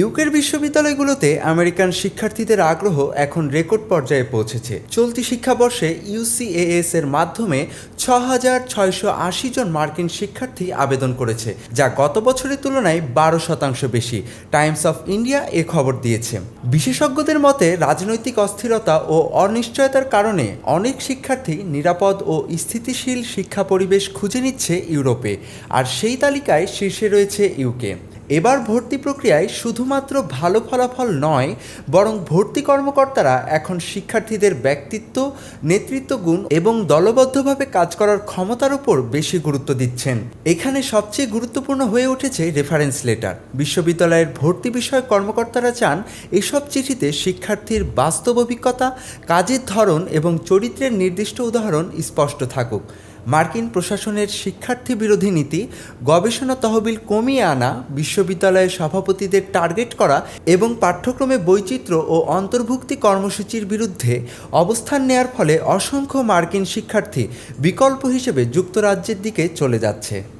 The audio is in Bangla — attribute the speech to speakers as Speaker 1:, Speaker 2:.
Speaker 1: ইউকের বিশ্ববিদ্যালয়গুলোতে আমেরিকান শিক্ষার্থীদের আগ্রহ এখন রেকর্ড পর্যায়ে পৌঁছেছে। চলতি শিক্ষাবর্ষে ইউসিএএস এর মাধ্যমে ছ হাজার ছয়শো আশি জন মার্কিন শিক্ষার্থী আবেদন করেছে, যা গত বছরের তুলনায় বারো শতাংশ বেশি। টাইমস অফ ইন্ডিয়া এ খবর দিয়েছে। বিশেষজ্ঞদের মতে, রাজনৈতিক অস্থিরতা ও অনিশ্চয়তার কারণে অনেক শিক্ষার্থী নিরাপদ ও স্থিতিশীল শিক্ষা পরিবেশ খুঁজে নিচ্ছে ইউরোপে, আর সেই তালিকায় শীর্ষে রয়েছে ইউকে। এবার ভর্তি প্রক্রিয়ায় শুধুমাত্র ভালো ফলাফল নয়, বরং ভর্তি কর্মকর্তারা এখন শিক্ষার্থীদের ব্যক্তিত্ব, নেতৃত্ব গুণ এবং দলবদ্ধভাবে কাজ করার ক্ষমতার উপর বেশি গুরুত্ব দিচ্ছেন। এখানে সবচেয়ে গুরুত্বপূর্ণ হয়ে উঠেছে রেফারেন্স লেটার। বিশ্ববিদ্যালয়ের ভর্তি বিষয়ক কর্মকর্তারা চান এসব চিঠিতে শিক্ষার্থীর বাস্তব অভিজ্ঞতা, কাজের ধরন এবং চরিত্রের নির্দিষ্ট উদাহরণ স্পষ্ট থাকুক। মার্কিন প্রশাসনের শিক্ষার্থী বিরোধী নীতি, গবেষণা তহবিল কমিয়ে আনা, বিশ্ববিদ্যালয়ের সভাপতিদের টার্গেট করা এবং পাঠ্যক্রমে বৈচিত্র্য ও অন্তর্ভুক্তি কর্মসূচির বিরুদ্ধে অবস্থান নেয়ার ফলে অসংখ্য মার্কিন শিক্ষার্থী বিকল্প হিসেবে যুক্তরাজ্যের দিকে চলে যাচ্ছে।